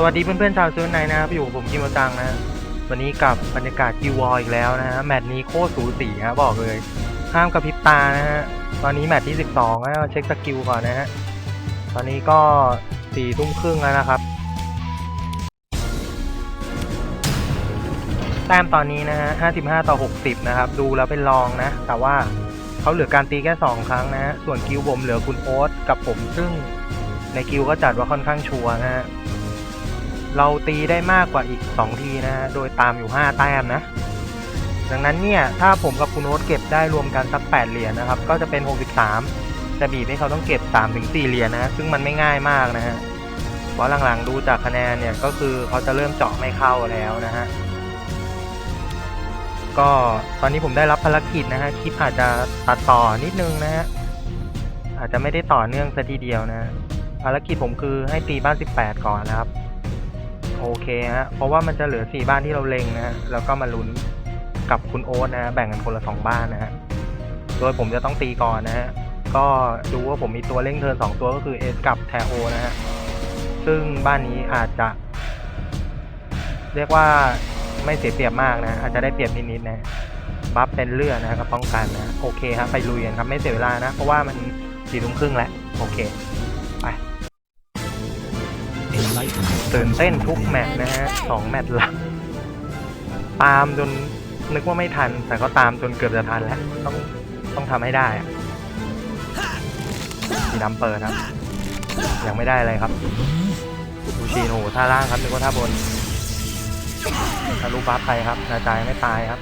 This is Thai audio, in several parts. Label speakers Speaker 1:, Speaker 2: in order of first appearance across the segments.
Speaker 1: สวัสดีเพื่อนๆชาวซื้อไนนะครับอยู่กับผมกิมโมจังนะวันนี้กับบรรยากาศกิววอลอีกแล้วนะฮะแมตช์นี้โคตรสูสีฮะบอกเลยห้ามกระพริบตานะฮะตอนนี้แมตช์ที่ 12นะมาเช็คสกิลก่อนนะฮะตอนนี้ก็สี่ทุ่มครึ่งแล้วนะครับ แต้มตอนนี้นะฮะ55 ต่อ 60 นะครับ ดูแล้วเป็นรองนะ แต่ว่าเขาเหลือการตีแค่ 2 ครั้งนะฮะส่วนกิลผมเหลือคุณโอ๊ตกับผมซึ่งในกิลก็จัดว่าค่อนข้างชัวร์นะฮะ เราตีได้มากกว่าอีก 2 ทีนะฮะ โดยตามอยู่ 5 แต้มนะ ดังนั้นเนี่ย ถ้าผมกับคุณโอ๊ตเก็บได้รวมกันสัก 8 เหรียญนะครับ ก็จะเป็น 63 จะบีบให้เขาต้องเก็บ 3-4 เหรียญนะ ซึ่งมันไม่ง่ายมากนะฮะ เพราะหลังๆดูจากคะแนนเนี่ย ก็คือเขาจะเริ่มเจาะไม่เข้าแล้วนะฮะ ก็ตอนนี้ผมได้รับภารกิจนะฮะ คลิปอาจจะตัดต่อนิดนึงนะฮะ อาจจะไม่ได้ต่อเนื่องซะทีเดียวนะฮะภารกิจผมคือให้ตีบ้าน 18 ก่อนนะครับ โอเคฮะเพราะว่ามันจะเหลือ 4 บ้านที่เราเล็งนะฮะแล้วก็มาลุ้นกับคุณโอ๊ตนะฮะแบ่งกันคนละ 2 บ้านนะฮะโดยผมจะต้องตีก่อนนะฮะก็ดูว่าผมมีตัวเร่งเทิร์น2ตัวก็คือเอสกับแทโอนะฮะซึ่งบ้านนี้อาจจะ เรียกว่าไม่เสียเปรียบมากนะ อาจจะได้เปรียบนิดๆนะบัฟเป็นเลือดนะก็ป้องกันนะโอเคครับไปลุยกันครับไม่เสียเวลานะ เพราะว่ามันสี่ทุ่มครึ่งแล้วโอเค ตื่นเต้นทุกแมตช์นะฮะสองแมตช์หลักตามจนนึกว่าไม่ทัน แต่ก็ตามจนเกือบจะทันแล้ว ต้องต้องทำให้ได้อะสีดำเปิดครับ ยังไม่ได้อะไรครับดูชีโอ้โหท่าล่างครับนึกว่าท่าบนทะลุบัฟไปครับนาจายไม่ตายครับ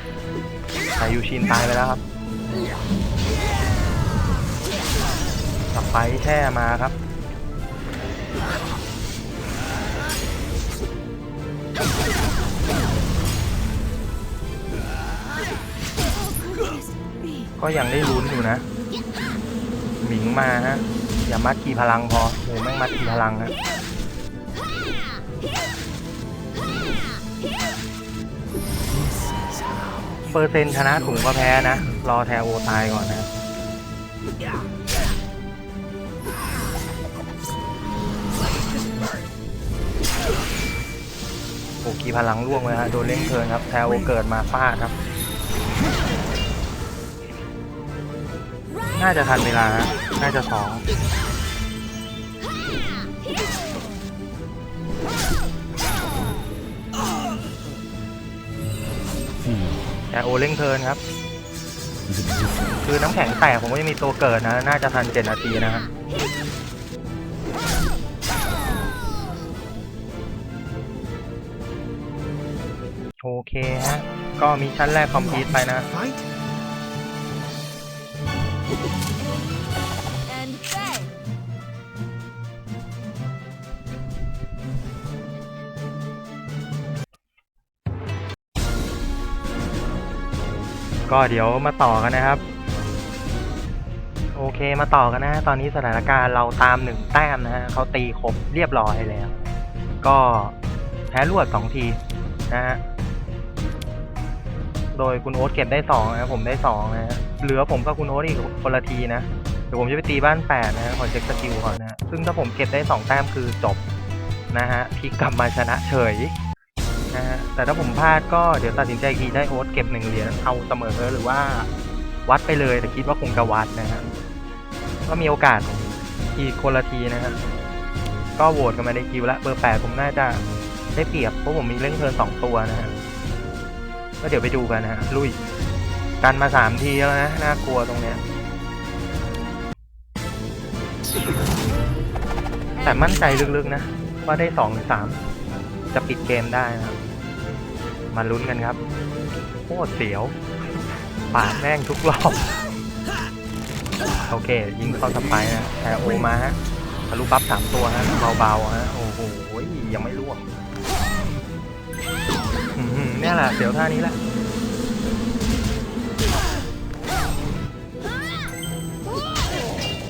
Speaker 1: แต่ยูชินตายไปแล้วครับกลับไปแช่มาครับ ก็ยังได้ลุ้นอยู่นะ หมิงมาฮะ อย่ามัดกี่พลังพอโหแม่งมัดกี่พลังฮะเปอร์เซ็นต์ชนะถุงก็แพ้นะ รอแทโอตายก่อนนะ โอ้กีพลังล่วงเลยฮะโดนเล่งเทินครับแทโอเกิดมาฟาดครับ น่าจะทันเวลาฮะน่าจะสองแต่โอเล่งเทินครับ คือน้ำแข็งแตกผมก็ยังมีตัวเกิดนะ น่าจะทันเจ็ดนาทีนะฮะ โอเคฮะ ก็มิชชั่นแรกคอมพลีทไปนะ ก็เดี๋ยวมาต่อกันนะครับ โอเคมาต่อกันนะฮะตอนนี้สถานการณ์เราตามหนึ่งแต้มนะฮะเขาตีครบเรียบร้อยแล้ว ก็แพ้รวดสองทีนะฮะ โดยคุณโอ๊ตเก็บได้สองนะผมได้สองนะเหลือผมกับคุณโอ๊ตอีกคนละทีนะเดี๋ยวผมจะไปตีบ้านแปดนะขอเช็คสกิลก่อนนะซึ่งถ้าผมเก็บได้สองแต้มคือจบนะฮะพลิกกลับมาชนะเฉยนะฮะแต่ถ้าผมพลาดก็เดี๋ยวตัดสินใจกทีได้โอ๊ตเก็บหนึ่งเหรียญเอาเสมอหรือว่าวัดไปเลยแต่คิดว่าคงจะวัดนะฮะก็มีโอกาสอีกคนละทีนะฮะก็โหวตกันมาในคิวละเบอร์แปดผมน่าจะได้เปรียบเพราะผมมีเล่งเทิร์นสองตัวนะฮะ ก็เดี๋ยวไปดูกันนะฮะลุย กันมาสามทีแล้วนะ น่ากลัวตรงเนี้ย แต่มั่นใจลึกๆนะ ว่าได้สองหรือสามจะปิดเกมได้นะครับ มาลุ้นกันครับ โคตรเสียว ปาดแม่งทุกรอบ โอเค ยิงเข้าสไปร์นะแต่โอมาฮะทะลุบัฟสามตัวฮะเบาๆฮะ โอ้โหยังไม่ร่วง นี่แหละเสียวท่านี้แหละ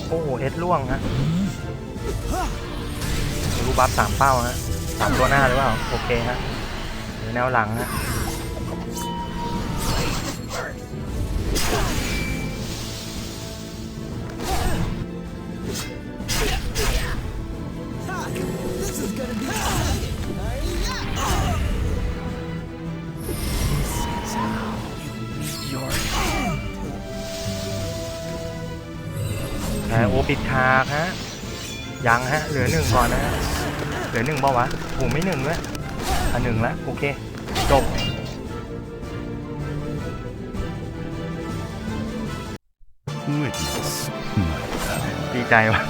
Speaker 1: โอ้โหเฮ็ดล่วงฮะรูบัฟสามเป้าฮะสามตัวหน้าหรือเปล่าโอเคฮะหรือแนวหลังฮะ ปิดฉากฮะยังฮะเหลือหนึ่งก่อนนะฮะเหลือหนึ่งเปล่าวะโหไม่หนึ่งด้วยอะหนึ่งแล้วโอเคจบ
Speaker 2: Witness my power.
Speaker 1: ดีใจว่ะ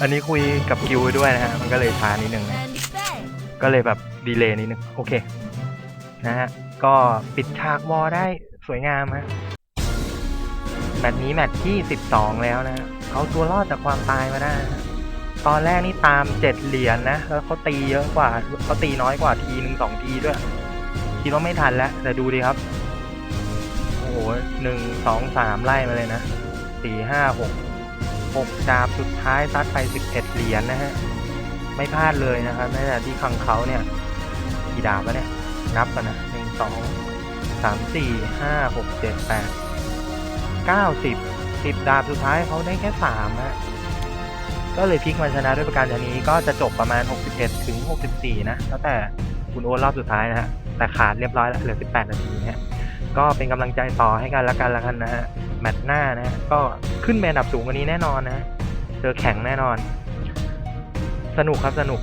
Speaker 1: อันนี้คุยกับกิวไปด้วยนะฮะ มันก็เลยช้านิดนึง
Speaker 3: And defend.
Speaker 1: ก็เลยแบบดีเลย์นิดนึง โอเค นะฮะ ก็ปิดฉากวอลได้สวยงามฮะ แมตช์นี้แมตช์ที่ 12 แล้วนะเอาตัวรอดจากความตายมาได้ตอนแรกนี่ตาม7เหรียญนะแล้วเขาตีเยอะกว่าเขาตีน้อยกว่าทีหนึ่งสองทีด้วยคิดว่าไม่ทันแล้วแต่ดูดิครับ โอ้โหหนึ่งสองสามไล่มาเลยนะสี่ห้าหกหกดาบสุดท้ายซัดไปสิบเอ็ดเหรียญนะฮะไม่พลาดเลยนะครับในขณะที่คังเขาเนี่ยกี่ดาบแล้วเนี่ยนับกันนะหนึ่งสองสามสี่ห้าหกเจ็ดแปด เก้าสิบสิบดาบสุดท้ายเขาได้แค่สามฮะก็เลยพลิกมาชนะด้วยประการชนี้ก็จะจบประมาณ 61 ถึง 64 นะ แล้วแต่คุณโอ๊ตรอบสุดท้ายนะฮะ แต่ขาดเรียบร้อยแล้วเหลือ 18 นาทีนะฮะ ก็เป็นกำลังใจต่อให้กันละกันละกันนะฮะ แมตช์หน้านะฮะ ก็ขึ้นเป็นดับสูงกว่านี้แน่นอนนะ เจอแข็งแน่นอน สนุกครับสนุก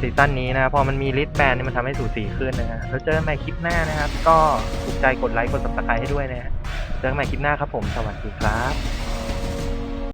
Speaker 1: ซีซั่นนี้นะ พอมันมีลิสต์แบนนี่มันทำให้สูสีขึ้นนะฮะ แล้วเจอกันใหม่คลิปหน้านะครับ ก็ถูกใจกดไลค์กด subscribe ให้ด้วยนะฮะ จอกันใหม่คลิปหน้าครับผม สวัสดีครับ